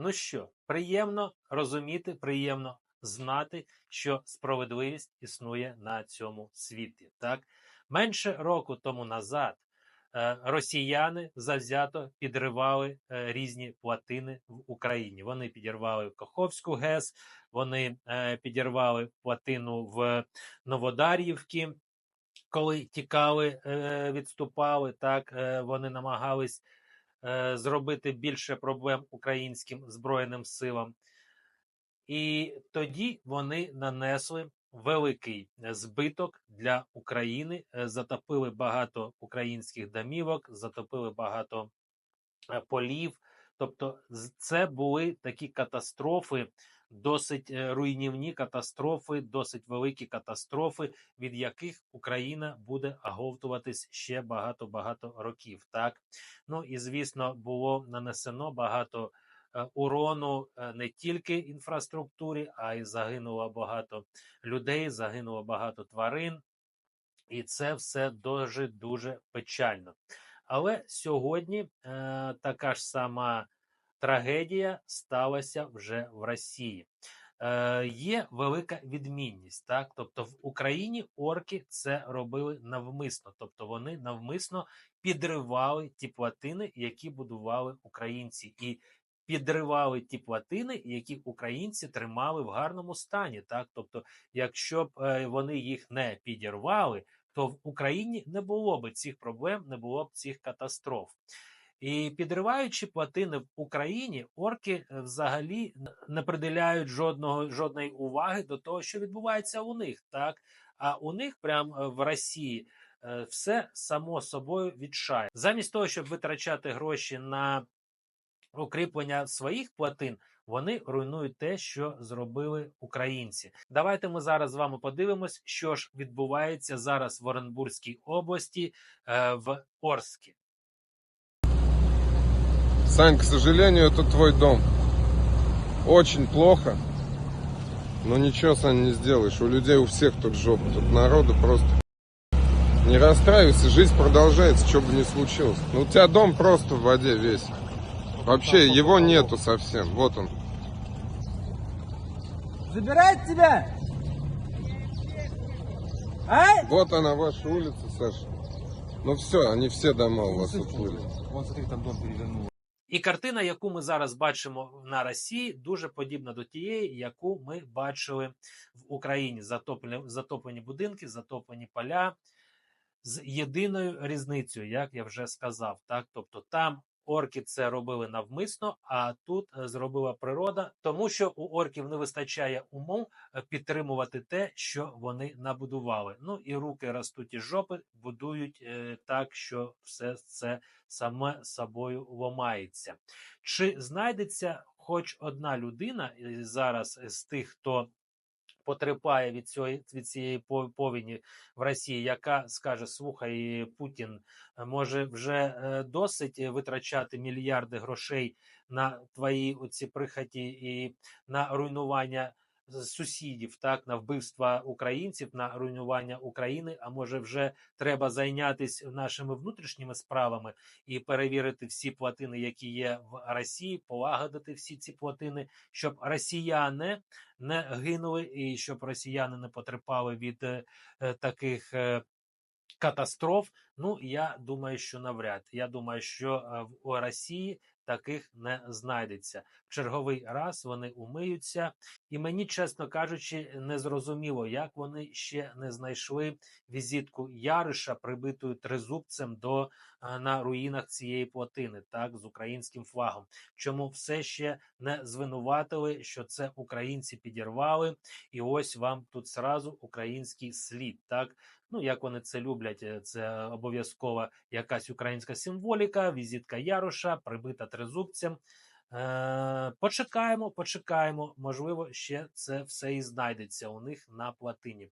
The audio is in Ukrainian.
Ну що, приємно розуміти, приємно знати, що справедливість існує на цьому світі. Так менше року тому назад е, росіяни завзято підривали е, різні платини в Україні. Вони підірвали Каховську ГЕС, вони е, підірвали платину в Новодар'ївці. Коли тікали, відступали, так вони намагались зробити більше проблем українським збройним силам. І тоді вони нанесли великий е, збиток для України, е, затопили багато українських домівок, затопили багато е, полів. Тобто, це були такі катастрофи, досить е, руйнівні катастрофи, досить великі катастрофи, від яких Україна буде оговтуватись ще багато-багато років. Так, ну і звісно, було нанесено багато е, урону е, не тільки інфраструктурі, а й загинуло багато людей, загинуло багато тварин, і це все дуже дуже печально. Але сьогодні е, така ж сама трагедія сталася вже в Росії. Е, є велика відмінність, так тобто в Україні орки це робили навмисно, тобто вони навмисно підривали ті платини, які будували українці, і підривали ті платини, які українці тримали в гарному стані. Так, тобто, якщо б е, вони їх не підірвали, то в Україні не було б цих проблем, не було б цих катастроф. І підриваючи платини в Україні, орки е, взагалі не приділяють жодного жодної уваги до того, що відбувається у них, так а у них прямо е, в Росії е, все само собою відшає. Замість того, щоб витрачати гроші на укріплення своїх платин, вони руйнують те, що зробили українці. Давайте ми зараз з вами подивимось, що ж відбувається зараз в Оренбурзькій області е, в Орскі. Сань, к сожалению, это твой дом. Очень плохо. Но ничего, Сань, не сделаешь. У людей у всех тут жопа. Тут народу просто... Не расстраивайся, жизнь продолжается, что бы ни случилось. Ну, у тебя дом просто в воде весь. Вообще, его нету совсем. Вот он. Забирает тебя? А? Вот она, ваша улица, Саша. Ну все, они все дома у вас уплыли. Вон, смотри, там дом перевернул. І картина, яку ми зараз бачимо на Росії, дуже подібна до тієї, яку ми бачили в Україні. Затоплені, затоплені будинки, затоплені поля з єдиною різницею, як я вже сказав. Так, тобто там орки це робили навмисно, а тут е, зробила природа, тому що у орків не вистачає умов е, підтримувати те, що вони набудували. Ну і руки ростуть із жопи, будують е, так, що все це саме собою ломається. Чи знайдеться хоч одна людина зараз з тих, хто потерпає від цієї від цієї повіні в Росії, яка скаже: слухай, Путін, е, може вже е, досить витрачати мільярди грошей на твої оці прихоті і на руйнування сусідів, так на вбивства українців, на руйнування України. А може, вже треба зайнятися нашими внутрішніми справами і перевірити всі платини, які є в Росії, полагодити всі ці платини, щоб росіяни не гинули, і щоб росіяни не потерпали від е, е, таких е, катастроф. Ну я думаю, що навряд. Я думаю, що в Росії таких не знайдеться. В черговий раз вони умиються, і мені, чесно кажучи, не зрозуміло, як вони ще не знайшли візитку Яриша, прибитою тризубцем до е, на руїнах цієї плотини, так з українським флагом. Чому все ще не звинуватили, що це українці підірвали, і ось вам тут зразу український слід. Так ну як вони це люблять, е, це обов'язкова якась українська символіка, візитка Яруша, прибита трезубцям. Е, почекаємо, почекаємо. Можливо, ще це все і знайдеться у них на платині.